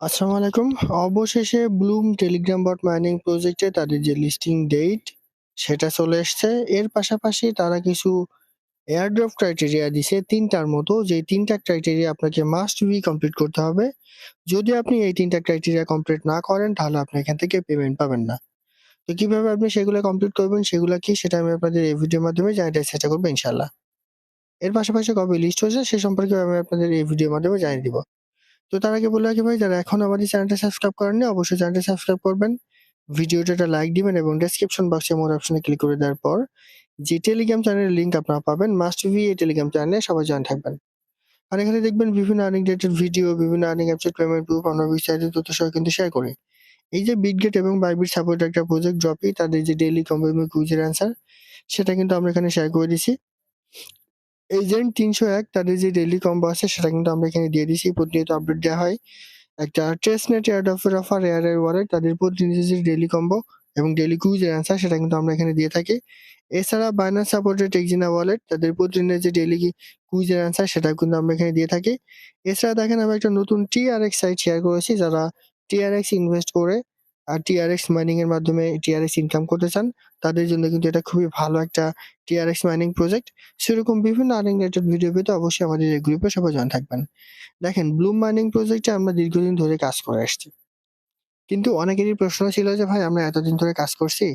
আসসালামু আলাইকুম। অবশেষে ব্লুম টেলিগ্রাম বট মাইনিং প্রজেক্টে তাদের যে লিস্টিং ডেট সেটা চলে এসছে। এর পাশাপাশি তারা কিছু এয়ারড্রপ ক্রাইটেরিয়া দিছে তিনটার মতো। যে তিনটা ক্রাইটেরিয়া আপনাকে মাস্ট বি কমপ্লিট করতে হবে। যদি আপনি এই তিনটা ক্রাইটেরিয়া কমপ্লিট না করেন, তাহলে আপনি এখান থেকে পেমেন্ট পাবেন না। তো কীভাবে আপনি সেগুলো কমপ্লিট করবেন, সেগুলা কি, সেটা আমি আপনাদের এই ভিডিওর মাধ্যমে জানাতে চেষ্টা করব ইনশাল্লাহ এর পাশাপাশি কবে লিস্ট হয়েছে, সে সম্পর্কেও আমি আপনাদের এই ভিডিওর মাধ্যমে জানিয়ে দিব। তো তার আগে বলে রাখি ভাই যারা এখনও আমাদের চ্যানেলটা সাবস্ক্রাইব করেননি অবশ্যই চ্যানেলটা সাবস্ক্রাইব করবেন। ভিডিওটা একটা লাইক দিবেন এবং ডেসক্রিপশন বক্সে মোর অপশনে ক্লিক করে দেওয়ার পর যে টেলিগ্রাম চ্যানেলের লিংক আপনারা পাবেন মাস্ট ভি এই টেলিগ্রাম চ্যানেলে সবাই জয়েন থাকবেন। আর এখানে দেখবেন বিভিন্ন আর্নিং রিলেটেড ভিডিও, বিভিন্ন আর্নিং অ্যাপসের পেমেন্ট প্রুফ আমরা বিস্তারিত তথ্য সহ কিন্তু শেয়ার করি। এই যে বিটগেট এবং বাইবিট সাপোর্ট একটা প্রজেক্ট ড্রপি তাদের যে ডেইলি এবং কুইজের অ্যান্সার সেটা কিন্তু আমরা এখানে শেয়ার করে দিছি। এজেন্ট ৩০১ তাদের যে ডেইলি কম্বো আছে, সেটা কিন্তু আমরা এখানে দিয়ে দিছি। প্রতিনিয়ত আপডেট দেওয়া হয়। একটা টেস্টনেট এয়ারড্রপের অফার এয়ারের ওয়ালেট তাদের প্রতিনিধি যে ডেইলি কম্বো এবং ডেইলি কুইজের অ্যান্সার সেটা কিন্তু আমরা এখানে দিয়ে থাকি। এছাড়া বাইন্যান্স সাপোর্টেড টেক্সিনা ওয়ালেট তাদের প্রতিদিনের যে ডেইলি কুইজের অ্যান্সার সেটাও কিন্তু আমরা এখানে দিয়ে থাকি। এছাড়া দেখেন আমরা একটা নতুন টিআরএক্স সাইট শেয়ার করেছি, যারা টিআরএক্স ইনভেস্ট করে আর টিআরএক্স মাইনিং এর মাধ্যমে টিআরএক্স ইনকাম করতে চান, তাদের জন্য কিন্তু এটা খুবই ভালো একটা টিআরএক্স মাইনিং প্রজেক্ট। সেরকম বিভিন্ন আর্নিং রিলেটেড ভিডিও পেতে অবশ্যই আমাদের এই গ্রুপে সবাই জয়েন থাকবেন। দেখেন ব্লুম মাইনিং প্রজেক্টে আমরা দীর্ঘদিন ধরে কাজ করে আসছি। কিন্তু অনেকেরই প্রশ্ন ছিল যে, ভাই, আমরা এতদিন ধরে কাজ করছি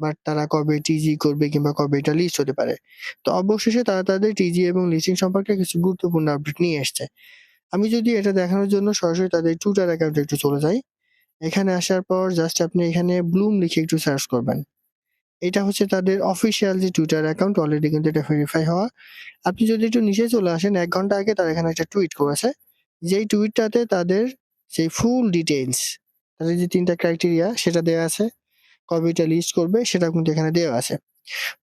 বাট তারা কবে টিজি করবে কিংবা কবে এটা লিস্ট হতে পারে। তো অবশেষে তারা তাদের টিজি এবং লিস্টিং সম্পর্কে কিছু গুরুত্বপূর্ণ আপডেট নিয়ে এসছে। আমি যদি এটা দেখানোর জন্য সরাসরি তাদের টুইটার অ্যাকাউন্টে একটু চলে যাই। এখানে আসার পর জাস্ট আপনি এখানে ব্লুম লিখে একটু সার্চ করবেন। এটা হচ্ছে তাদের অফিসিয়াল যে টুইটার অ্যাকাউন্ট অলরেডি কিন্তু এটা ভেরিফাই হওয়া। আপনি যদি একটু নিচে চলে আসেন, এক ঘণ্টা আগে তারা এখানে একটা টুইট করেছে। যেই টুইটটাতে তাদের সেই ফুল ডিটেইলস তাদের যে ৩ টা ক্রাইটেরিয়া সেটা দেওয়া আছে। কবে এটা লিস্ট করবে সেটা কিন্তু এখানে দেওয়া আছে।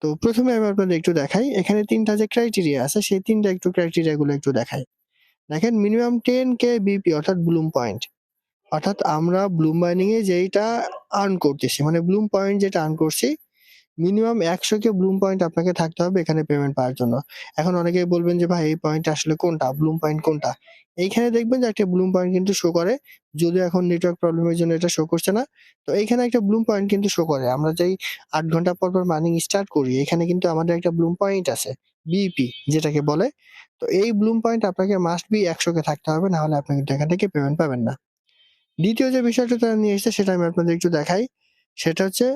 তো ১ম এ আমি আপনাদের একটু দেখাই। এখানে তিনটা যে ক্রাইটেরিয়া আছে, সেই তিনটা একটু ক্রাইটেরিয়া গুলো একটু দেখাই। দেখেন মিনিমাম টেন কে বিপি অর্থাৎ ব্লুম পয়েন্ট। অর্থাৎ আমরা ব্লুম মাইনিং এ যেটা আর্ন করতেছি মানে ব্লুম পয়েন্ট যেটা আর্ন করছি মিনিমাম ১০০ কে ব্লুম পয়েন্ট আপনাকে থাকতে হবে এখানে পেমেন্ট পাওয়ার জন্য। এখন অনেকেই বলবেন যে ভাই এই পয়েন্ট আসলে কোনটা? ব্লুম পয়েন্ট কোনটা? এইখানে দেখবেন যে একটা ব্লুম পয়েন্ট কিন্তু শো করে। যদিও এখন নেটওয়ার্ক প্রবলেম এর জন্য এটা শো করছে না। তো এইখানে একটা ব্লুম পয়েন্ট কিন্তু শো করে। আমরা যেই আট ঘণ্টা পর, পর মাইনিং স্টার্ট করি এখানে কিন্তু আমাদের একটা ব্লুম পয়েন্ট আছে। বিপি যেটাকে বলে। তো এই ব্লুম পয়েন্ট আপনাকে মাস্ট বি ১০০ কে থাকতে হবে নাহলে আপনি কিন্তু এখান থেকে পেমেন্ট পাবেন না। দ্বিতীয় যে বিষয়টা তারা নিয়ে এসেছে সেটা আমি আপনাদের একটু দেখাই। সেটা হচ্ছে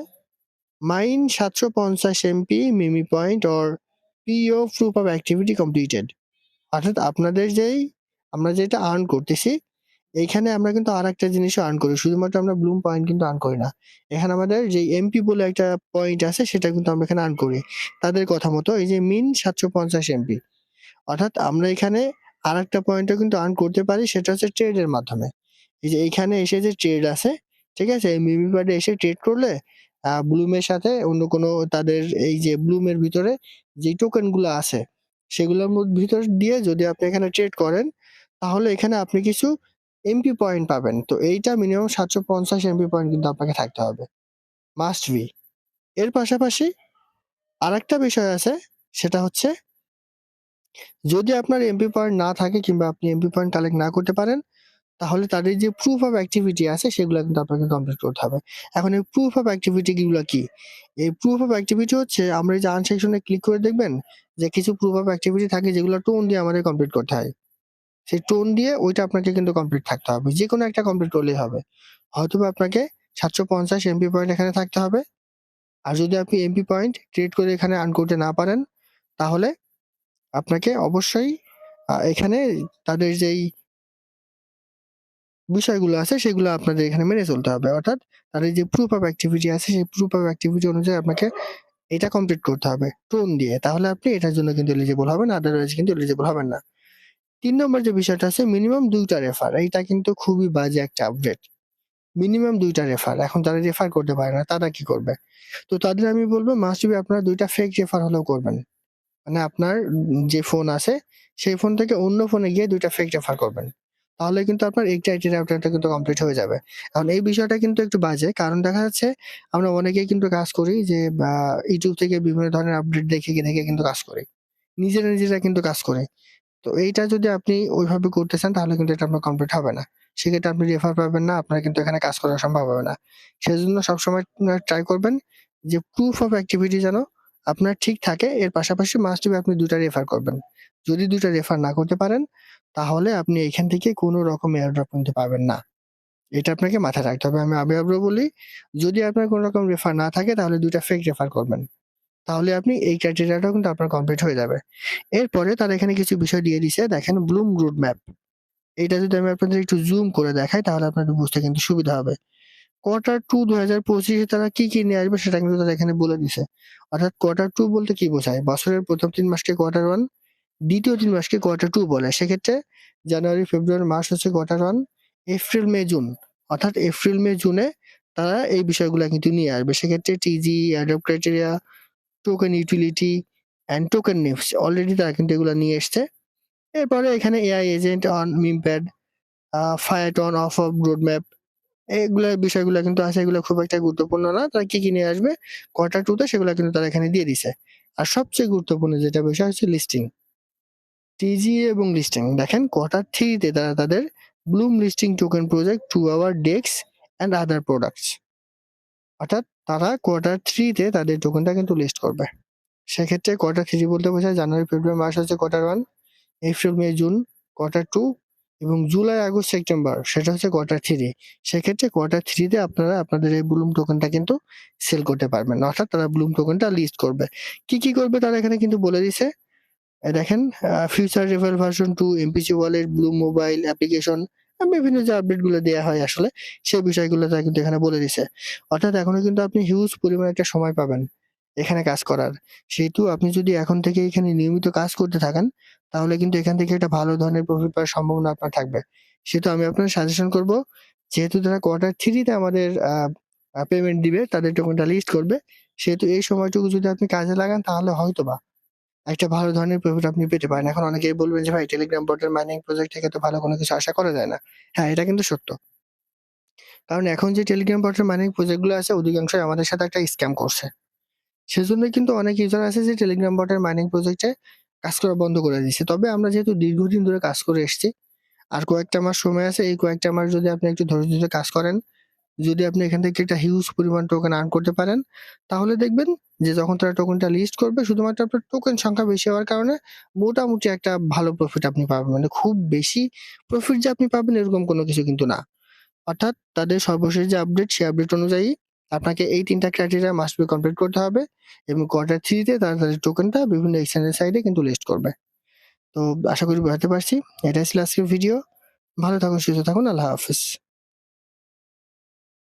mine ৭৫০ MP meme point or PO proof of activity completed. অর্থাৎ আপনাদের যেই, আমরা যেটা আর্ন করতেছি, এইখানে আমরা কিন্তু আরেকটা জিনিসও আর্ন করি। শুধুমাত্র আমরা ব্লুম পয়েন্ট কিন্তু আর্ন করি না। এখানে আমাদের যে এমপি বলে একটা পয়েন্ট আছে, সেটা কিন্তু আমরা এখানে আর্ন করি। তাদের কথা মতো এই যে মিন ৭৫০ এমপি। অর্থাৎ আমরা এখানে আরেকটা পয়েন্টও কিন্তু আর্ন করতে পারি, সেটা হচ্ছে ট্রেডের মাধ্যমে। এই যে এইখানে এসে যে ট্রেড আছে, ঠিক আছে? মিমি প্যাডে এসে ট্রেড করলে ব্লুমের সাথে অন্য কোনো তাদের এই যে ব্লুমের ভিতরে যেই টোকেনগুলা আছে সেগুলোর ভিতর দিয়ে যদি আপনি এখানে ট্রেড করেন তাহলে এখানে আপনি কিছু এমপি পয়েন্ট পাবেন। তো এইটা মিনিমাম ৭৫০ এমপি পয়েন্ট কিন্তু আপনাকে থাকতে হবে। Must be. এর পাশাপাশি আরেকটা বিষয় আছে সেটা হচ্ছে যদি আপনার এমপি পয়েন্ট না থাকে কিংবা আপনি এমপি পয়েন্ট কালেক্ট না করতে পারেন তাহলে তাদের যে প্রুফ অফ অ্যাক্টিভিটি আছে, সেগুলো কিন্তু আপনাকে কমপ্লিট করতে হবে। এখন এই প্রুফ অফ অ্যাক্টিভিটি গুলা কি? এই প্রুফ অফ অ্যাক্টিভিটি হচ্ছে, আমরা যে আর্ন সেকশনে ক্লিক করে দেখবেন, যে কিছু প্রুফ অফ অ্যাক্টিভিটি থাকে, যেগুলো টোন দিয়ে আমাদের কমপ্লিট করতে হয়। সেই টোন দিয়ে ওইটা আপনাকে কিন্তু কমপ্লিট থাকতে হবে। যে কোনো একটা কমপ্লিট করলেই হবে। হয়তোবা আপনাকে ৭৫০ এমপি পয়েন্ট এখানে থাকতে হবে। আর যদি আপনি এমপি পয়েন্ট ট্রেড করে এখানে আর্ন করতে না পারেন, তাহলে আপনাকে অবশ্যই এখানে তাদের যেই বিষয়গুলো আছে, সেগুলো আপনাদের এখানে মেনে চলতে হবে। অর্থাৎ তাদের যে প্রুফ অফ অ্যাক্টিভিটি আছে, সেই প্রুফ অফ অ্যাক্টিভিটি অনুযায়ী আপনাকে এটা কমপ্লিট করতে হবে টোন দিয়ে। তাহলে আপনি এটার জন্য কিন্তু এলিজিবল হবেন। আদারওয়াইজ কিন্তু এলিজিবল হবেন না। তিন নম্বর যে বিষয়টা আছে মিনিমাম দুইটা রেফার। এইটা কিন্তু খুবই বাজে একটা আপডেট। মিনিমাম দুইটা রেফার। এখন তারা রেফার করতে পারে না, তারা কি করবে? তো তাদের আমি বলব মাস্ট আপনারা ২ টা ফেক রেফার হলেও করবেন। মানে আপনার যে ফোন আছে, সেই ফোন থেকে অন্য ফোনে গিয়ে দুইটা ফেক রেফার করবেন। তাহলে কিন্তু আপনার এই ক্রাইটেরিয়া আপনারটা কিন্তু কমপ্লিট হয়ে যাবে। এখন এই বিষয়টা কিন্তু একটু বাজে। কারণ দেখা যাচ্ছে আমরা অনেকেই কিন্তু কাজ করি যে বা YouTube থেকে বিভিন্ন ধরনের আপডেট দেখে, দেখে কিন্তু কাজ করি। নিজেরা, নিজেরা কিন্তু কাজ করি। তো এইটা যদি আপনি ওইভাবে করতে চান তাহলে কিন্তু এটা আপনার কমপ্লিট হবে না। সেক্ষেত্রে আপনি রেফার পাবেন না। আপনার কিন্তু এখানে কাজ করা সম্ভব হবে না। সেজন্য সবসময় ট্রাই করবেন যে প্রুফ অফ অ্যাক্টিভিটি যেন আপনার ঠিক থাকে। এর পাশাপাশি মাস্ট আপনি দুটা রেফার করবেন। যদি দুটা রেফার না করতে পারেন, তাহলে আপনি এখান থেকে কোনো রকম এয়ারড্রপ কিন্তু পাবেন না। এটা আপনাকে মাথায় রাখতে হবে। আমি আবারও বলি, যদি আপনার কোনো রকম রেফার না থাকে তাহলে দুইটা ফেক রেফার করবেন। তাহলে আপনি এই ক্রাইটেরিয়াটাও কিন্তু আপনার কমপ্লিট হয়ে যাবে। এরপরে তারা এখানে কিছু বিষয় দিয়ে দিছে। দেখেন ব্লুম রুট ম্যাপ। এটা যদি আমি আপনাদের একটু জুম করে দেখাই তাহলে আপনাদের বুঝতে কিন্তু সুবিধা হবে। কোয়ার্টার টু দু হাজার পঁচিশে তারা কি, কি নিয়ে আসবে সেটা কিন্তু তারা এখানে বলে দিছে। অর্থাৎ কোয়ার্টার টু বলতে কি বোঝায়? বছরের ১ম ৩ মাসকে কোয়ার্টার 1, দ্বিতীয় ৩ মাসকে কোয়ার্টার টু বলে। সেক্ষেত্রে জানুয়ারি, ফেব্রুয়ারি, মার্চ হচ্ছে কোয়ার্টার 1, এপ্রিল, মে, জুন অর্থাৎ এপ্রিল, মে, জুনে তারা এই বিষয়গুলা কিন্তু নিয়ে আসবে। সেক্ষেত্রে TG, airdrop criteria, token utility and token news already তারা কিন্তু এগুলো নিয়ে এসছে। এরপরে এখানে AI agent on memepad, uh fiat on off off roadmap এগুলো বিষয়গুলা কিন্তু আছে। এগুলা খুব একটা গুরুত্বপূর্ণ না। তারা কি, কি নিয়ে আসবে কোয়ার্টার 2 তে সেগুলা কিন্তু তারা এখানে দিয়ে দিছে। আর সবচেয়ে গুরুত্বপূর্ণ যেটা বিষয় হচ্ছে লিস্টিং। টিজি এবং লিস্টিং দেখেন কোয়ার্টার 3 তে তারা তাদের bloom listing token project to our DEX and other products অর্থাৎ তারা কোয়ার্টার 3 তে তাদের টোকেনটা কিন্তু লিস্ট করবে। সেক্ষেত্রে কোয়ার্টার 3 বলতে বোঝায় জানুয়ারি, ফেব্রুয়ারি, মার্চ হচ্ছে quarter 1, April, May, June quarter 2 এবং জুলাই, আগস্ট, সেপ্টেম্বর সেটা হচ্ছে কোয়ার্টার 3 সেক্ষেত্রে কোয়ার্টার 3 তে আপনারা আপনাদের এই ব্লুম টোকেনটা কিন্তু সেল করতে পারবেন। অর্থাৎ তারা ব্লুম টোকেনটা লিস্ট করবে। কি, কি করবে তারা এখানে কিন্তু বলে দিছে। দেখেন future river version two MPC wallet, blue mobile application বিভিন্ন যে আপডেটগুলো দেওয়া হয় আসলে সেই বিষয়গুলো তারা কিন্তু এখানে বলে দিছে। অর্থাৎ এখনও কিন্তু আপনি হিউজ পরিমাণে একটা সময় পাবেন এখানে কাজ করার। সেহেতু আপনি যদি এখন থেকে এখানে নিয়মিত কাজ করতে থাকেন, তাহলে কিন্তু এখান থেকে একটা ভালো ধরনের প্রফিট পাওয়ার সম্ভাবনা আপনার থাকবে। সেহেতু আমি আপনাকে সাজেশন করব যেহেতু তারা কোয়ার্টার 3 তে আমাদের পেমেন্ট দিবে, তাদের টোকেনটা লিস্ট করবে। সেহেতু এই সময়টুকু যদি আপনি কাজে লাগান তাহলে হয়তোবা একটা ভালো ধরনের প্রফিট আপনি পেতে পারেন। এখন অনেকেই বলবেন যে ভাই টেলিগ্রাম বটের মাইনিং প্রজেক্ট থেকে তো ভালো কোনো কিছু আশা করা যায় না। হ্যাঁ, এটা কিন্তু সত্য। কারণ এখন যে টেলিগ্রাম বটের মাইনিং প্রজেক্টগুলো আছে অধিকাংশই আমাদের সাথে একটা স্ক্যাম করছে। সেজন্যই কিন্তু অনেক ইউজার আছে যে টেলিগ্রাম বটের মাইনিং প্রজেক্টে কাজ করা বন্ধ করে দিছে। তবে আমরা যেহেতু দীর্ঘদিন ধরে কাজ করে এসছি, আর কয়েকটা মাস সময় আছে। এই কয়েকটা মাস যদি আপনি একটু ধৈর্য ধরে কাজ করেন, যদি আপনি এখান থেকে একটা হিউজ পরিমাণ টোকেন আর্ন করতে পারেন, তাহলে দেখবেন যে যখন তারা টোকেনটা লিস্ট করবে শুধুমাত্র আপনার টোকেন সংখ্যা বেশি হওয়ার কারণে মোটামুটি একটা ভালো প্রফিট আপনি পাবেন। মানে খুব বেশি প্রফিট যে আপনি পাবেন এরকম কোনো কিছু কিন্তু না। অর্থাৎ তাদের সর্বশেষ যে আপডেট সেই আপডেট অনুযায়ী আপনাকে এই ৩ টা ক্রাইটেরিয়া মাস্ট বি কমপ্লিট করতে হবে এবং কোয়ার্টার 3 তে তারা তাদের টোকেনটা বিভিন্ন এক্সচেঞ্জের সাইডে কিন্তু লিস্ট করবে। তো আশা করি বোঝাতে পারছি। এটাই ছিল আজকের ভিডিও। ভালো থাকুন, সুস্থ থাকুন। আল্লাহ হাফেজ।